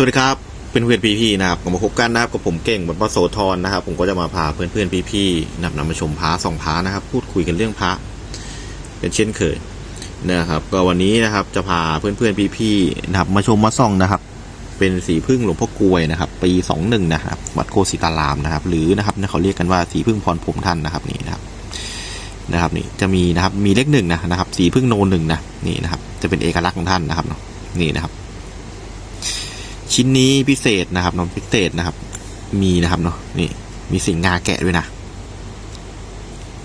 สวัสดีครับเป็นเพื่อนพี่พี่ๆนะครับผมมาพบกันนะครับกับผมเก่งบนพระโสธรนะครับ ผมก็จะมาพาเพื่อนเพื่อนพี่พี่ๆนำนำมาชมพระสองพระนะครับ พูดคุยกันเรื่องพระเป็นเช่นเคยนะครับ ก็วันนี้นะครับจะพาเพื่อนเพื่อนพี่พี่ๆนะครับมาชมมาส่องนะครับ เป็นสีพึ่งหลวงพ่อกลวยนะครับ ปีสองหนึ่งนะครับวัดโคสิตารามนะครับ หรือนะครับเขาเรียกกันว่าสีพึ่งพรผมท่านนะครับนี่นะครับนะครับนี่จะมีนะครับมีเลขหนึ่งนะนะครับ สีพึ่งโนหนึ่งนะนี่นะครับ จะเป็นเอกลักษณ์ของท่านนะครับเนาะนี่นะครับ ชิ้นนี้พิเศษนะครับน้องพิเศษนะครับ มีนะครับเนาะนี่มีสิงงาแกะด้วยนะ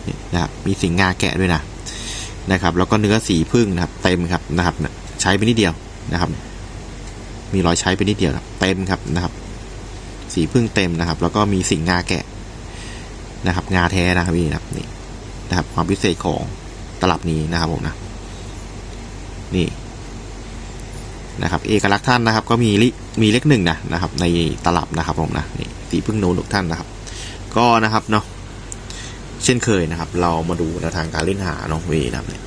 นี่นะครับมีสิงงาแกะด้วยนะนะครับ แล้วก็เนื้อสีพึ่งนะครับ เต็มครับนะครับ ใช้ไปนิดเดียวนะครับ มีรอยใช้ไปนิดเดียวครับเต็มครับนะครับ สีพึ่งเต็มนะครับ แล้วก็มีสิงงาแกะนะครับ งาแท้นะครับพี่นะครับนี่นะครับ ความพิเศษของตลับนี้นะครับผมนะนี่ นะครับเอกลักษณ์ท่านนะครับก็มีลิมีเลขหนึ่งนะนะครับในตลับนะครับผมนะนี่สีพึ่งโนนุกท่านนะครับ ก็นะครับเนาะเช่นเคยนะครับ เรามาดูแนวทางการเล่นหาน้องเวนะครับเนี่ย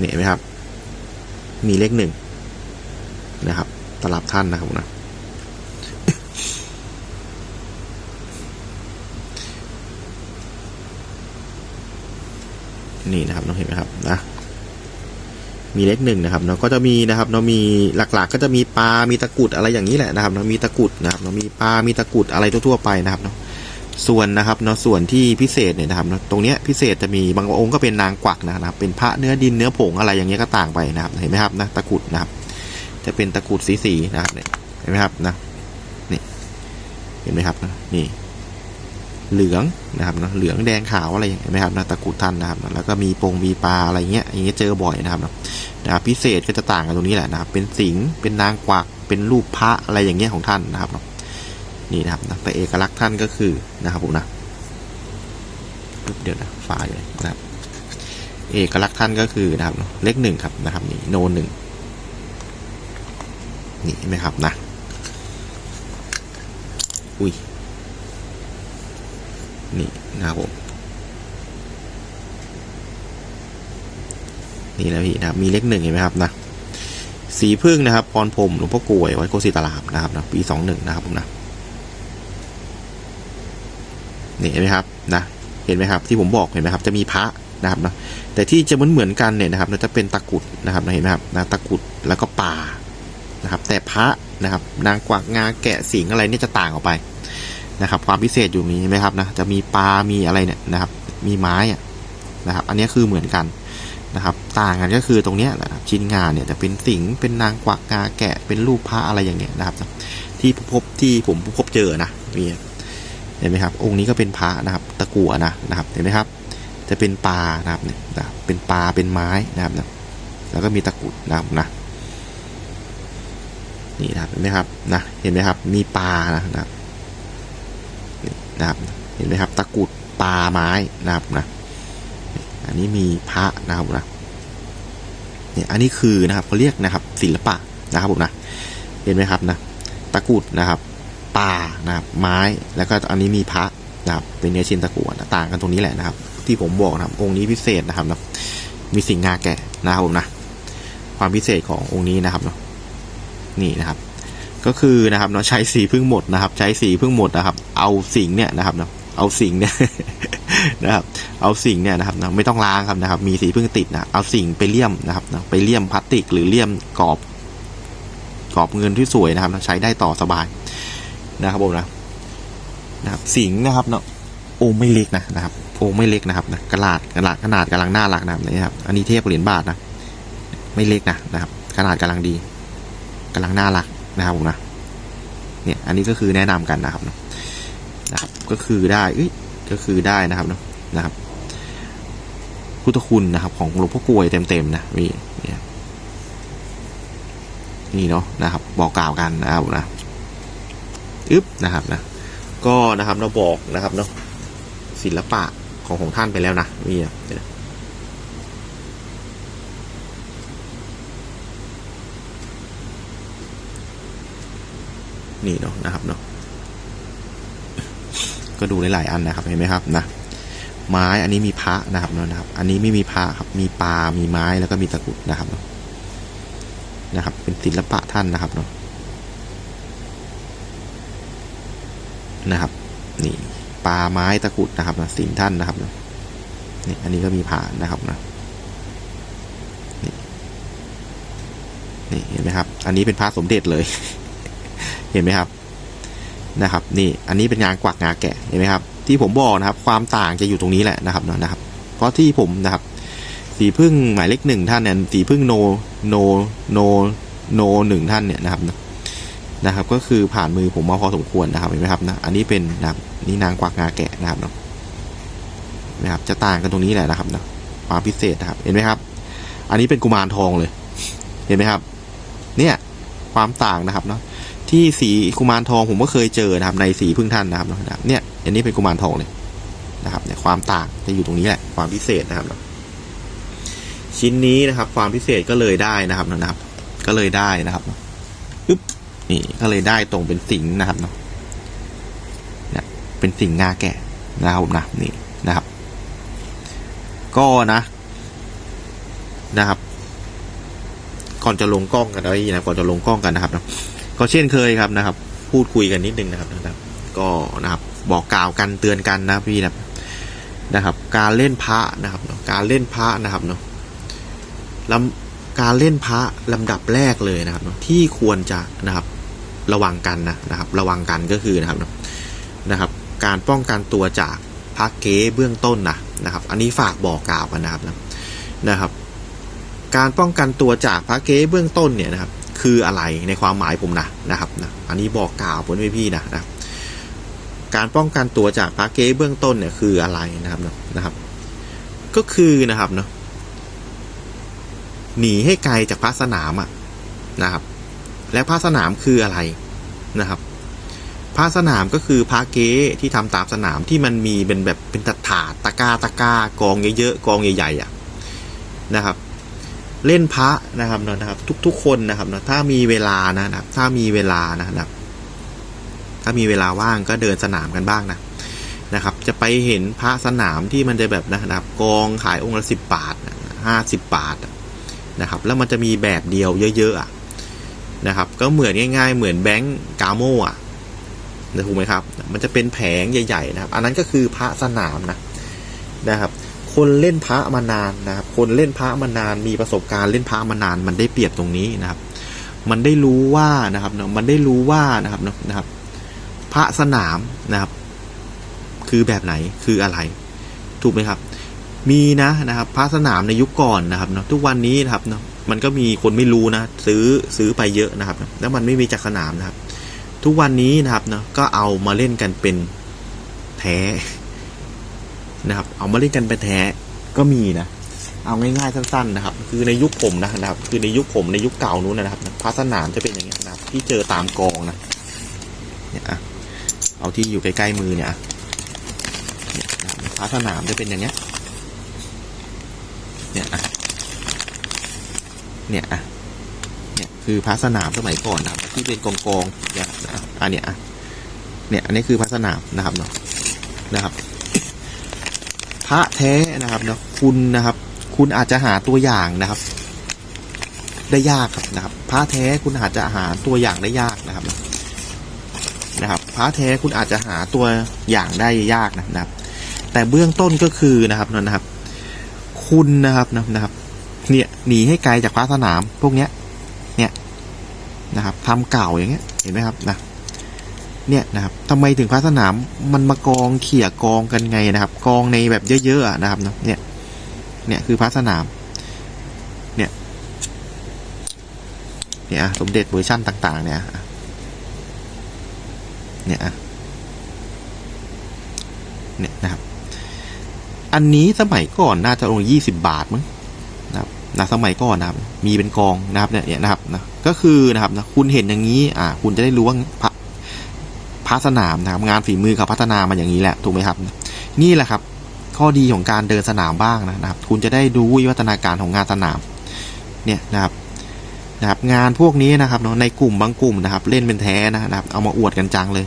นี่เห็นไหมครับ มีเลขหนึ่งนะครับ ตลับท่านนะครับผมนะนี่นะครับน้องเห็นไหมครับนะ มีเลขหนึ่งนะครับเนาะก็จะมีนะครับเนาะมีหลักๆ ก็จะมีปลา มีตะกุดอะไรอย่างนี้แหละนะครับเนาะมีตะกุดนะครับเนาะมีปลา มีตะกุดอะไรทั่วๆไปนะครับเนาะส่วนนะครับเนาะส่วนที่พิเศษเนี่ยนะครับเนาะตรงเนี้ยพิเศษจะมีบางองค์ก็เป็นนางกวักนะครับ เป็นพระเนื้อดินเนื้อผงอะไรอย่างเงี้ยก็ต่างไปนะครับเห็นไหมครับนะตะกุดนะครับ จะเป็นตะกุดสีๆนะครับเห็นไหมครับนะนี่เห็นไหมครับนะนี่เหลืองนะครับเนาะเหลืองแดงขาวอะไรอย่างเงี้ยเห็นไหมครับนะตะกุดท่านนะครับ แล้วก็มีปงมีปลาอะไรเงี้ยอย่างเงี้ยเจอบ่อยนะครับเนาะ นะครับพิเศษก็จะต่างกันตรงนี้แหละนะครับ เป็นสิงห์เป็นนางกวักเป็นรูปพระอะไรอย่างเงี้ยของท่านนะครับนี่นะครับนะแต่เอกลักษณ์ท่านก็คือนะครับผมนะปึ๊บเดี๋ยวนะฝาอยู่เลยนะครับเอกลักษณ์ท่านก็คือนะครับเลขหนึ่งครับนะครับนี่โนหนึ่งนี่ไหมครับนะอุ้ยนี่นะครับผม นี่นะพี่นะครับมีเลขหนึ่งเห็นไหมครับนะสีพึ่งนะครับพรพรมหลวงพ่อกลวยวัดโกศิตารามนะครับนะปีสองหนึ่งนะครับผมนะนี่เห็นไหมครับนะเห็นไหมครับที่ผมบอกเห็นไหมครับจะมีพระนะครับนะแต่ที่จะเหมือนเหมือนกันเนี่ยนะครับจะเป็นตะกุดนะครับเห็นไหมครับนะตะกุดแล้วก็ป่านะครับ แต่พระนะครับ นางกวักงาแกะสิงอะไรเนี่ยจะต่างออกไปนะครับ ความพิเศษอยู่นี้ไหมครับนะจะมีปลามีอะไรเนี่ยนะครับ มีไม้อะนะครับ อันนี้คือเหมือนกัน นะครับ ต่างกันก็คือตรงนี้นะครับชิ้นงานเนี่ยจะเป็นสิงเป็นนางกวักงาแกะเป็นรูปพระอะไรอย่างเงี้ยนะครับ ที่พบที่ผมพบเจอนะมีเห็นไหมครับ องค์นี้ก็เป็นพระนะครับ ตะกั่วนะนะครับ เห็นไหมครับ จะเป็นปลานะครับเนี่ยเป็นปลาเป็นไม้นะครับนะแล้วก็มีตะกุดนะครับนะนี่นะครับเห็นไหมครับนะเห็นไหมครับ มีปลานะนะครับนะครับ เห็นไหมครับ ตะกุดปลาไม้นะครับนะ อันนี้มีพระนะครับผมนะเนี่ยอันนี้คือนะครับเขาเรียกนะครับ ศิลปะนะครับผมนะเห็นไหมครับนะตะกุดนะครับป่านะครับไม้แล้วก็อันนี้มีพระนะครับเป็นเนื้อชิ้นตะกั่วนะต่างกันตรงนี้แหละนะครับ ที่ผมบอกนะครับ องค์นี้พิเศษนะครับนะมีสิงงาแกะนะครับผมนะความพิเศษขององค์นี้นะครับเนาะนี่นะครับ ก็คือนะครับเนาะใช้สีพึ่งหมดนะครับ ใช้สีพึ่งหมดนะครับ เอาสิงเนี่ยนะครับเนาะเอาสิงเนี่ย นะครับ เอาสิ่งเนี่ยนะครับนะไม่ต้องล้างครับนะครับ มีสีพึ่งติดนะเอาสิ่งไปเลี่ยมนะครับนะไปเลี่ยมพลาสติก หรือเลี่ยมกรอบกรอบเงินที่สวยนะครับนะใช้ได้ต่อสบายนะครับผมนะนะครับ สิงนะครับเนาะโอ้ไม่เล็กนะนะครับโอ้ไม่เล็กนะครับนะกระดาษกระดาษขนาดกำลังน่ารักนะครับนี่ครับ อันนี้เทียบเหรียญบาทนะ ไม่เล็กนะนะครับ ขนาดกำลังดีกำลังน่ารักนะครับผมนะเนี่ยอันนี้ก็คือแนะนำกันนะครับนะครับ ก็คือได้เอ้ย ก็คือได้นะครับนะครับ พุทธคุณนะครับ ของหลวงพ่อกลวยเต็มๆนะนี่เนี่ยนี่เนาะนะครับ บอกกล่าวกันนะครับนะอึ๊บนะครับนะก็นะครับเราบอกนะครับเนาะศิลปะของของท่านไปแล้วนะนี่ะนี่เนาะนะครับเนาะ ก็ดูหลายๆอันนะครับเห็นไหมครับนะไม้อันนี้มีพระนะครับเนะนะครับ อันนี้ไม่มีพระครับมีปลา มีไม้แล้วก็มีตะกุดนะครับนะครับ เป็นศิลปะท่านนะครับเนาะนะครับ นี่ปลาไม้ตะกุดนะครับนะสินท่านนะครับเนาะนี่อันนี้ก็มีผ่านนะครับนะนี่นี่เห็นไหมครับ อันนี้เป็นพระสมเด็จเลย เห็นไหมครับ นะครับนี่อันนี้เป็นงานกวักงาแกะเห็นไหมครับที่ผมบอกนะครับความต่างจะอยู่ตรงนี้แหละนะครับเนาะนะครับ เพราะที่ผมนะครับสีพึ่งหมายเลขหนึ่งท่านเนี่ยสีพึ่งโนโนโนโนหนึ่งท่านเนี่ยนะครับนะครับ ก็คือผ่านมือผมมาพอสมควรนะครับเห็นไหมครับนะอันนี้เป็นนะครับนี่นางกวักงาแกะนะครับเนาะนะครับจะต่างกันตรงนี้แหละนะครับนะความพิเศษนะครับ เห็นไหมครับ อันนี้เป็นกุมารทองเลย เห็นไหมครับ เนี่ยความต่างนะครับเนาะ ที่สีกุมารทองผมก็เคยเจอนะครับในสีพึ่งท่านนะครับเนาะนะครับเนี่ยอันนี้เป็นกุมารทองเลยนะครับเนี่ยความต่างจะอยู่ตรงนี้แหละความพิเศษนะครับ ชิ้นนี้นะครับ ความพิเศษก็เลยได้นะครับนะครับ ก็เลยได้นะครับอึ๊บนี่ก็เลยได้ตรงเป็นสิงนะครับเนาะเนี่ยเป็นสิงงาแกะนะครับผมนะนี่นะครับ ก็นะนะครับ ก่อนจะลงกล้องกันนะพี่นะก่อนจะลงกล้องกันนะครับเนาะ ก็เช่นเคยครับนะครับ พูดคุยกันนิดนึงนะครับนะครับ ก็นะครับบอกกล่าวกันเตือนกันนะพี่นะนะครับ การเล่นพระนะครับเนาะการเล่นพระนะครับเนาะลำการเล่นพระลำดับแรกเลยนะครับที่ควรจะนะครับระวังกันนะนะครับ ระวังกันก็คือนะครับนะครับ การป้องกันตัวจากพระเก๊เบื้องต้นนะนะครับ อันนี้ฝากบอกกล่าวกันนะครับนะครับ การป้องกันตัวจากพระเก๊เบื้องต้นเนี่ยนะครับ คืออะไรในความหมายผมนะนะครับนะอันนี้บอกกล่าวเพื่อนพี่ๆนะนะการป้องกันตัวจากพระเก๊เบื้องต้นเนี่ยคืออะไรนะครับนะครับ ก็คือนะครับเนาะหนีให้ไกลจากพระสนามอะนะครับ และพระสนามคืออะไรนะครับพระสนามก็คือพระเก๊ที่ทำตามสนามที่มันมีเป็นแบบเป็นตะถาตะกาตะกากองเยอะๆกองใหญ่ๆอะนะครับ เล่นพระนะครับนะครับ ทุกๆ คนนะครับนะถ้ามีเวลานะครับ ถ้ามีเวลานะครับ ถ้ามีเวลาว่างก็เดินสนามกันบ้างนะนะครับ จะไปเห็นพระสนามที่มันจะแบบนะครับ กองขายองค์ละสิบบาทห้าสิบบาทนะครับ แล้วมันจะมีแบบเดียวเยอะๆนะครับ ก็เหมือนง่าย ๆ เหมือนแบงก์กาโมอะนะถูกไหมครับ มันจะเป็นแผงใหญ่ ๆ นะครับ อันนั้นก็คือพระสนามนะนะครับ คนเล่นพระมานานนะครับ คนเล่นพระมานาน มีประสบการณ์เล่นพระมานาน มันได้เปรียบตรงนี้นะครับ มันได้รู้ว่านะครับเนาะมันได้รู้ว่านะครับนะครับ พระสนามนะครับ คือแบบไหนคืออะไร ถูกไหมครับ มีนะนะครับ พระสนามในยุคก่อนนะครับเนาะทุกวันนี้นะครับเนาะมันก็มีคนไม่รู้นะ ซื้อซื้อไปเยอะนะครับ แล้วมันไม่มีจากสนามนะครับ ทุกวันนี้นะครับเนาะก็เอามาเล่นกันเป็นแท้ นะครับ เอามาเล่นกันเป็นแท้ก็มีนะ เอาง่ายๆสั้น ๆนะครับ คือในยุคผมนะครับ คือในยุคผมในยุคเก่านู้นนะครับพระสนามจะเป็นอย่างเงี้ยนะครับ ที่เจอตามกองนะเนี่ยอะเอาที่อยู่ใกล้ๆมือเนี่ยเนี่ยพระสนามจะเป็นอย่างเงี้ยเนี่ยอะเนี่ยอะเนี่ยคือพระสนามสมัยก่อนนะครับ ที่เป็นกองกองเนี่ยอันเนี้ยอะเนี่ยอันนี้คือพระสนามนะครับเนาะนะครับ พระแท้นะครับเนาะคุณนะครับ คุณอาจจะหาตัวอย่างนะครับ ได้ยากครับนะครับ พระแท้คุณอาจจะหาตัวอย่างได้ยากนะครับนะครับพระแท้คุณอาจจะหาตัวอย่างได้ยากนะครับ แต่เบื้องต้นก็คือนะครับนะครับ คุณนะครับนะครับ เนี่ยหนีให้ไกลจากพระสนามพวกเนี้ย เนี่ยนะครับทำเก่าอย่างเงี้ยเห็นไหมครับนะ เนี่ยนะครับทำไมถึงพระสนามมันมากองเขี่ยกองกันไงนะครับ กองในแบบเยอะๆนะครับเนี่ยเนี่ยคือพระสนาม เนี่ยเนี่ยสมเด็จเวอร์ชั่นต่าง ๆ เนี่ยเนี่ยเนี่ยนะครับ อันนี้สมัยก่อนน่าจะลงยี่สิบาทมั้งนะครับนะสมัยก่อนนะครับ มีเป็นกองนะครับเนี่ยนะครับนะก็คือนะครับนะคุณเห็นอย่างนี้ อ่า คุณจะได้รู้ว่าพระ พระสนามนะครับงานฝีมือเขาพัฒนามาอย่างนี้แหละถูกไหมครับ นี่แหละครับ ข้อดีของการเดินสนามบ้างนะครับ คุณจะได้ดูวิวัฒนาการของงานสนามเนี่ยนะครับนะครับงานพวกนี้นะครับเนาะในกลุ่มบางกลุ่มนะครับ เล่นเป็นแท้นะครับ เอามาอวดกันจังเลย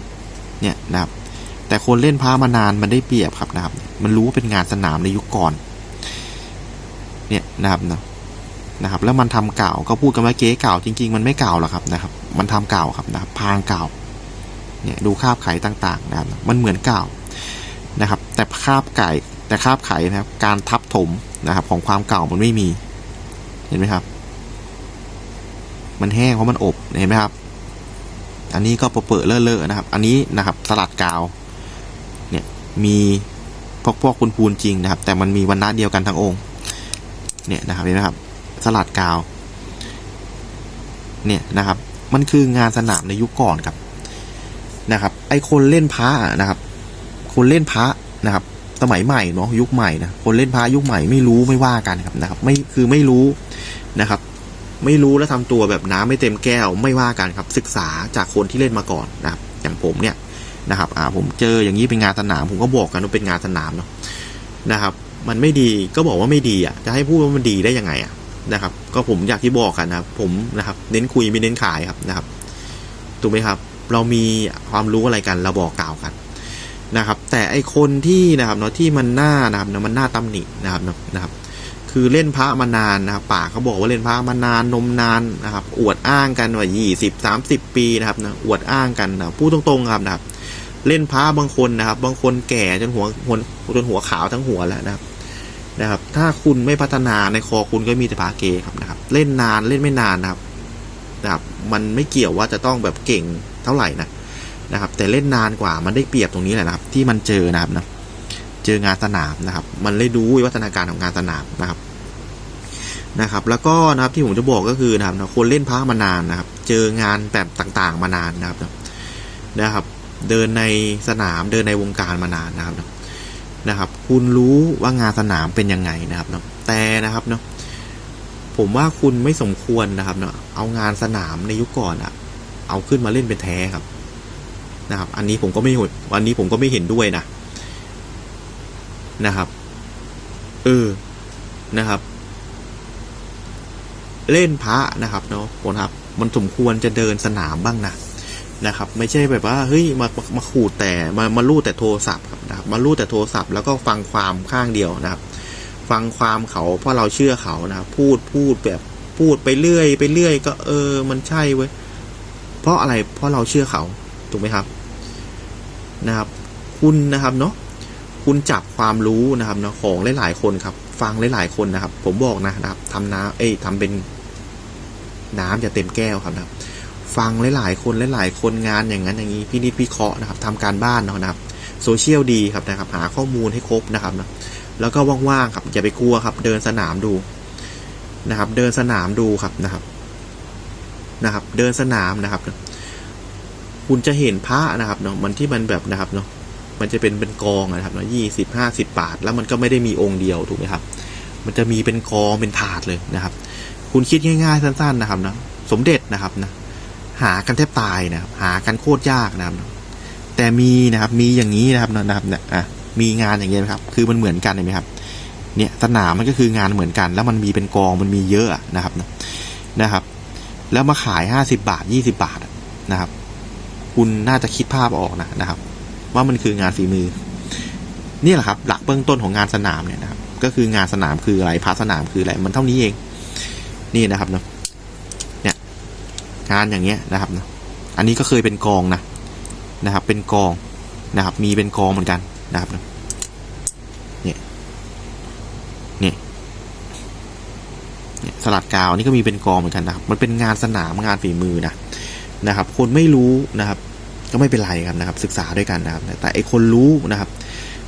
เนี่ยนะครับ แต่คนเล่นพระมานานมันได้เปรียบครับนะครับ มันรู้ว่าเป็นงานสนามในยุคก่อน เนี่ยนะครับเนาะนะครับ แล้วมันทำเก่าก็พูดกันว่าเก๊เก่าจริง ๆ มันไม่เก่าหรอกครับนะครับ มันทำเก่าครับนะครับ พางเก่า เนี่ยดูคาบไข่ต่างๆนะครับมันเหมือนเก่านะครับ แต่คาบไก่แต่คาบไข่นะครับ การทับถมนะครับ ของความเก่ามันไม่มี เห็นไหมครับ มันแห้งเพราะมันอบเห็นไหมครับ อันนี้ก็เปื้อะๆเลอะๆนะครับ อันนี้นะครับ สลัดกาว เนี่ยมีพวกพวกคุณพูนจริงนะครับ แต่มันมีวันณะเดียวกันทั้งองค์ เนี่ยนะครับเห็นไหมครับ สลัดกาว เนี่ยนะครับ มันคืองานสนามในยุคก่อนครับ นะครับ ไอคนเล่นพระนะครับ คนเล่นพระนะครับ สมัยใหม่เนาะยุคใหม่นะคนเล่นพระยุคใหม่ไม่รู้ไม่ว่ากันครับนะครับ ไม่คือไม่รู้นะครับ ไม่รู้แล้วทำตัวแบบน้ำไม่เต็มแก้วไม่ว่ากันครับ ศึกษาจากคนที่เล่นมาก่อนนะครับ อย่างผมเนี่ยนะครับ อ่าผมเจออย่างนี้เป็นงานสนาม ผมก็บอกกันว่าเป็นงานสนามเนาะนะครับ มันไม่ดีก็บอกว่าไม่ดีอะ จะให้พูดว่ามันดีได้ยังไงอะนะครับ ก็ผมอยากที่บอกกันนะผมนะครับ เน้นคุยไม่เน้นขายครับนะครับถูกไหมครับ เรามีความรู้อะไรกันเราบอกกล่าวกันนะครับ แต่ไอคนที่นะครับเนาะที่มันหน้านะครับเนาะมันหน้าตำหนินะครับนะครับ คือเล่นพระมานานนะครับปากเขาบอกว่าเล่นพระมานานนมนานนะครับ อวดอ้างกันว่ายี่สิบสามสิบปีนะครับนะอวดอ้างกันนะพูดตรงๆครับนะครับ เล่นพระบางคนนะครับ บางคนแก่จนหัวหัวจนหัวขาวทั้งหัวแล้วนะครับนะครับ ถ้าคุณไม่พัฒนาในคอคุณก็มีแต่พระเกครับนะครับ เล่นนานเล่นไม่นานนะครับนะครับ มันไม่เกี่ยวว่าจะต้องแบบเก่ง เท่าไหร่นะนะครับ แต่เล่นนานกว่ามันได้เปรียบตรงนี้แหละนะครับ ที่มันเจอนะครับนะเจองานสนามนะครับ มันเลยดูวิวัฒนาการของงานสนามนะครับนะครับ แล้วก็นะครับที่ผมจะบอกก็คือนะครับคนเล่นพระมานานนะครับ เจองานแบบต่างๆมานานนะครับนะครับ เดินในสนามเดินในวงการมานานนะครับนะครับ คุณรู้ว่างานสนามเป็นยังไงนะครับเนาะแต่นะครับเนาะผมว่าคุณไม่สมควรนะครับเนาะเอางานสนามในยุคก่อนอะ เอาขึ้นมาเล่นเป็นแท้ครับนะครับ อันนี้ผมก็ไม่วันนี้ผมก็ไม่เห็นด้วยนะนะครับ เออนะครับ เล่นพระนะครับเนาะผมครับ มันสมควรจะเดินสนามบ้างนะนะครับ ไม่ใช่แบบว่าเฮ้ยมามามาขูดแต่มามาลู่แต่โทรศัพท์ครับนะครับ มาลู่แต่โทรศัพท์แล้วก็ฟังความข้างเดียวนะครับ ฟังความเขาเพราะเราเชื่อเขานะครับพูดพูดแบบพูดไปเรื่อย ไปเรื่อย ก็เออ มันใช่เว้ย เพราะอะไรเพราะเราเชื่อเขาถูกไหมครับนะครับ คุณนะครับเนาะคุณจับความรู้นะครับเนาะของหลายๆคนครับ ฟังหลายๆคนนะครับ ผมบอกนะนะครับทำน้ำเอ้ยทำเป็นน้ำจะเต็มแก้วครับนะครับฟังหลายๆคนหลายๆคนงานอย่างนั้นอย่างนี้พี่นิดพี่เคาะนะครับทำการบ้านเนาะนะครับโซเชียลดีครับนะครับ หาข้อมูลให้ครบนะครับนะแล้วก็ว่างๆครับอย่าไปกลัวครับ เดินสนามดูนะครับ เดินสนามดูครับนะครับ นะครับ เดินสนามนะครับ คุณจะเห็นพระนะครับเนาะมันที่มันแบบนะครับเนาะมันจะเป็นเป็นกองนะครับเนาะยี่สิบห้าสิบบาท แล้วมันก็ไม่ได้มีองค์เดียวถูกไหมครับ มันจะมีเป็นกองเป็นถาดเลยนะครับ คุณคิดง่ายๆสั้น ๆนะครับนะสมเด็จนะครับนะหากันแทบตายนะครับหากันโคตรยากนะครับ แต่มีนะครับมีอย่างนี้นะครับนะครับเนี่ยอะมีงานอย่างเงี้ยครับ คือมันเหมือนกันเห็นไหมครับ เนี่ยสนามมันก็คืองานเหมือนกัน แล้วมันมีเป็นกองมันมีเยอะนะครับนะครับ แล้วมาขายห้าสิบาทยี่สิบาทนะครับ คุณน่าจะคิดภาพออกนะนะครับ ว่ามันคืองานฝีมือ นี่แหละครับ หลักเบื้องต้นของงานสนามเนี่ยนะครับ ก็คืองานสนามคืออะไรพาสนามคืออะไรมันเท่านี้เอง นี่นะครับเนาะเนี่ย งานอย่างเงี้ยนะครับนะอันนี้ก็เคยเป็นกองนะนะครับ เป็นกองนะครับ มีเป็นกองเหมือนกันนะครับนะเนี่ยเนี่ยเนี่ย สลัดกาวนี่ก็มีเป็นกองเหมือนกันนะครับ มันเป็นงานสนามงานฝีมือนะนะครับ คนไม่รู้นะครับ ก็ไม่เป็นไรครับนะครับ ศึกษาด้วยกันนะครับ แต่ไอคนรู้นะครับ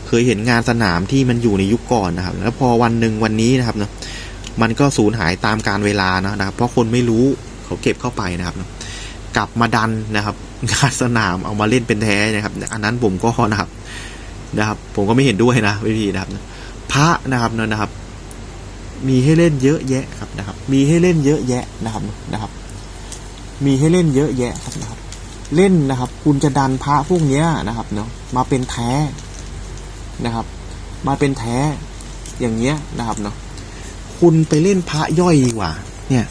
เคยเห็นงานสนามที่มันอยู่ในยุคก่อนนะครับ แล้วพอวันหนึ่งวันนี้นะครับเนาะมันก็สูญหายตามการเวลานะครับ เพราะคนไม่รู้เขาเก็บเข้าไปนะครับ กลับมาดันนะครับ งานสนามเอามาเล่นเป็นแท้นะครับ อันนั้นผมก็นะครับนะครับ ผมก็ไม่เห็นด้วยนะพี่นะครับ พระนะครับนะครับ มีให้เล่นเยอะแยะครับนะครับ มีให้เล่นเยอะแยะนะครับนะครับ มีให้เล่นเยอะแยะครับนะครับ เล่นนะครับ คุณจะดันพระพวกเนี้ยนะครับเนาะมาเป็นแท้นะครับ มาเป็นแท้อย่างเงี้ยนะครับเนาะคุณไปเล่นพระย่อยดีกว่า เนี่ย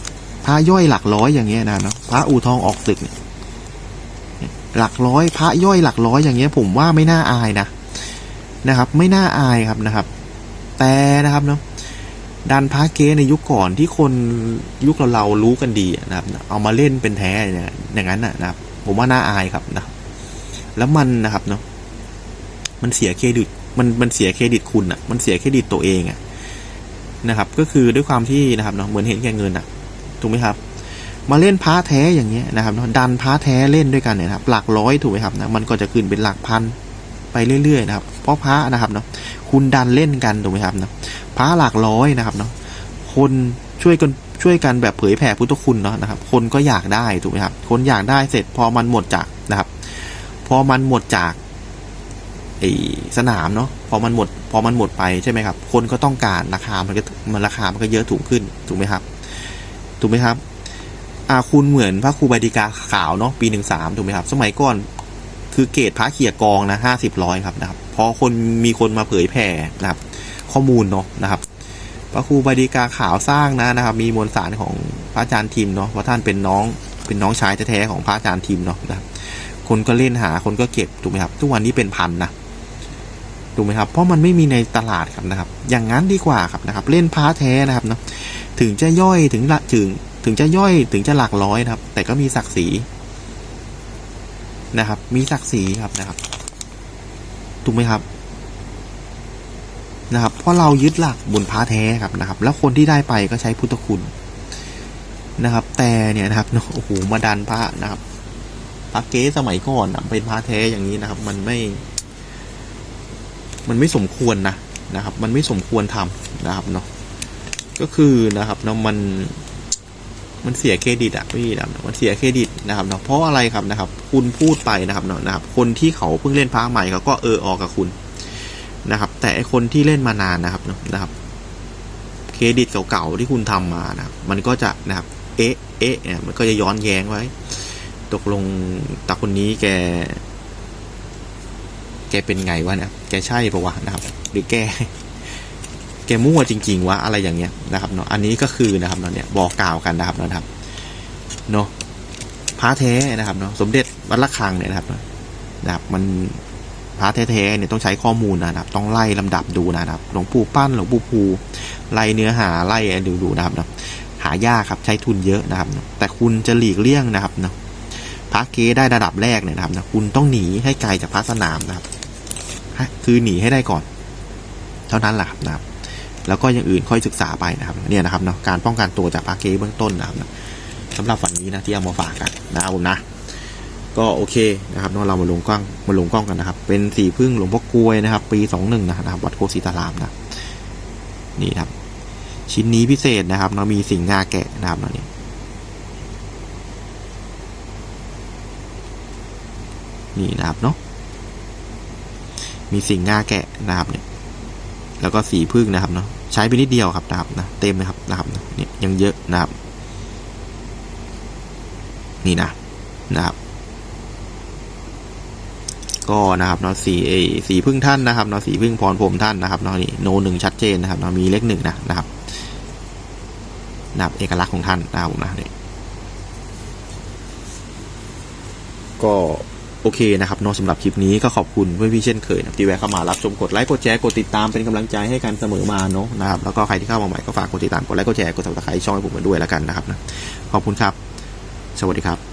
พระย่อยหลักร้อยอย่างเงี้ยนะเนาะพระอูทองออกศึกเนี่ยหลักร้อยพระย่อยหลักร้อยอย่างเงี้ย ผมว่าไม่น่าอายนะนะครับ ไม่น่าอายครับนะครับ แต่นะครับเนาะ ดันพระเก๊ในยุคก่อนที่คนยุคเราเรารู้กันดีนะครับ เอามาเล่นเป็นแท้เนี่ยอย่างนั้นนะครับ ผมว่าน่าอายครับนะครับแล้วมันนะครับเนาะมันเสียเครดิตมันมันเสียเครดิตคุณอะมันเสียเครดิตตัวเองอะนะครับ ก็คือด้วยความที่นะครับเนาะเหมือนเห็นแก่เงินอะถูกไหมครับ มาเล่นพระแท้อย่างเงี้ยนะครับเนาะดันพระแท้เล่นด้วยกันเนี่ยนะครับ หลักร้อยถูกไหมครับนะมันก็จะขึ้นเป็นหลักพันไปเรื่อยๆนะครับ เพราะพระนะครับเนาะคุณดันเล่นกันถูกไหมครับนะ พระหลักร้อยนะครับเนาะคนช่วยกันช่วยกันแบบเผยแผ่พุทธคุณเนาะนะครับ คนก็อยากได้ถูกไหมครับ คนอยากได้เสร็จพอมันหมดจากนะครับ พอมันหมดจากไอสนามเนาะพอมันหมด พอมันหมดไปใช่ไหมครับ คนก็ต้องการราคามันก็มันราคามันก็เยอะถูกขึ้นถูกไหมครับ ถูกไหมครับอาคุณเหมือนพระครูใบดีกาขาวเนาะปีหนึ่งสามถูกไหมครับ สมัยก่อนคือเกรดพระเขียกองนะห้าสิบร้อยครับนะครับ พอคนมีคนมาเผยแผ่นะครับ ข้อมูลเนาะนะครับพระครูบดีกาขาวสร้างนะนะครับ มีมวลสารของพระอาจารย์ทิมเนาะเพราะท่านเป็นน้องเป็นน้องชายแท้ๆของพระอาจารย์ทิมเนาะนะครับ คนก็เล่นหาคนก็เก็บถูกไหมครับ ทุกวันนี้เป็นพันนะถูกไหมครับ เพราะมันไม่มีในตลาดครับนะครับ อย่างนั้นดีกว่าครับนะครับ เล่นพระแท้นะครับเนาะถึงจะย่อยถึงละถึงถึงจะย่อยถึงจะหลักร้อยนะครับ แต่ก็มีศักดิ์ศรีนะครับ มีศักดิ์ศรีครับนะครับถูกไหมครับ นะครับ เพราะเรายึดหลักบุญพระแท้ครับนะครับ แล้วคนที่ได้ไปก็ใช้พุทธคุณนะครับ แต่เนี่ยนะครับโอ้โหมาดันพระนะครับพระเก๊สมัยก่อนนะเป็นพระแท้อย่างนี้นะครับ มันไม่ มันไม่สมควรนะนะครับ มันไม่สมควรทำนะครับเนาะก็คือนะครับเนาะมันมันเสียเครดิตอะพี่นะมันเสียเครดิตนะครับเนาะเพราะอะไรครับนะครับ คุณพูดไปนะครับเนาะนะครับ คนที่เขาเพิ่งเล่นพระใหม่เขาก็เออออกกับคุณ นะครับ แต่ไอคนที่เล่นมานานนะครับนะครับเครดิตเก่าๆที่คุณทำมานะมันก็จะนะครับ เอ๊ะเอ๊ะเนี่ยมันก็จะย้อนแย้งไว้ ตกลงตาคนนี้แก แกเป็นไงวะนี่ยแกใช่ปะวะนะครับ หรือแกแกมั่วจริงๆวะอะไรอย่างเงี้ยนะครับเนาะอันนี้ก็คือนะครับเนาะเนี่ยบอกกล่าวกันนะครับนะครับเนาะพระแท้นะครับเนาะสมเด็จวัดระฆังเนี่ยนะครับนะครับมัน พระแท้ๆเนี่ยต้องใช้ข้อมูลนะครับ ต้องไล่ลำดับดูนะครับหลวงปู่ปั้นหลวงปู่ภูไล่เนื้อหาไล่ดูดูนะครับนะหายากครับใช้ทุนเยอะนะครับ แต่คุณจะหลีกเลี่ยงนะครับนะพระเกได้ระดับแรกเนี่ยนะครับนะคุณต้องหนีให้ไกลจากพระสนามนะครับคือหนีให้ได้ก่อน เท่านั้นแหละครับนะครับ แล้วก็อย่างอื่นค่อยศึกษาไปนะครับเนี่ยนะครับเนาะการป้องกันตัวจากพาเกเบื้องต้นนะครับสำหรับวันนี้นะที่เอามาฝากกันนะครับผมนะ ก็โอเคนะครับเนเรามาลงกล้องมาลงกล้องกันนะครับ เป็นสีพึ่งหลวงพ่อกลวยนะครับ ปีสองหนึ่งนะครับวัดโคศิตารามนะนี่ครับ ชิ้นนี้พิเศษนะครับเนามีสิงงาแกะนะครับเนาะนี่นี่นะครับเนาะมีสิงงาแกะนะครับเนี่ยแล้วก็สีพึ่งนะครับเนาะใช้ไปนิดเดียวครับนะครับนะเต็มเลยครับนะครับเนี่ยยังเยอะนะครับ นี่นะนะครับ ก็นะครับเนาะสีเอสีพึ่งท่านนะครับเนาะสีพึ่งพรพรมท่านนะครับเนาะนี่โนหนึ่งชัดเจนนะครับเนาะมีเลขหนึ่งนะนะครับนะครับเอกลักษณ์ของท่านนะครับผมนะนี่ก็โอเคนะครับเนาะสำหรับคลิปนี้ก็ขอบคุณเพื่อนพี่เช่นเคยนะที่แวะเข้ามารับชมกดไลค์กดแชร์กดติดตามเป็นกำลังใจให้กันเสมอมาเนาะนะครับแล้วก็ใครที่เข้ามาใหม่ก็ฝากกดติดตามกดไลค์กดแชร์กดติดตามช่องให้ผมมาด้วยแล้วกันนะครับนะขอบคุณครับ สวัสดีครับ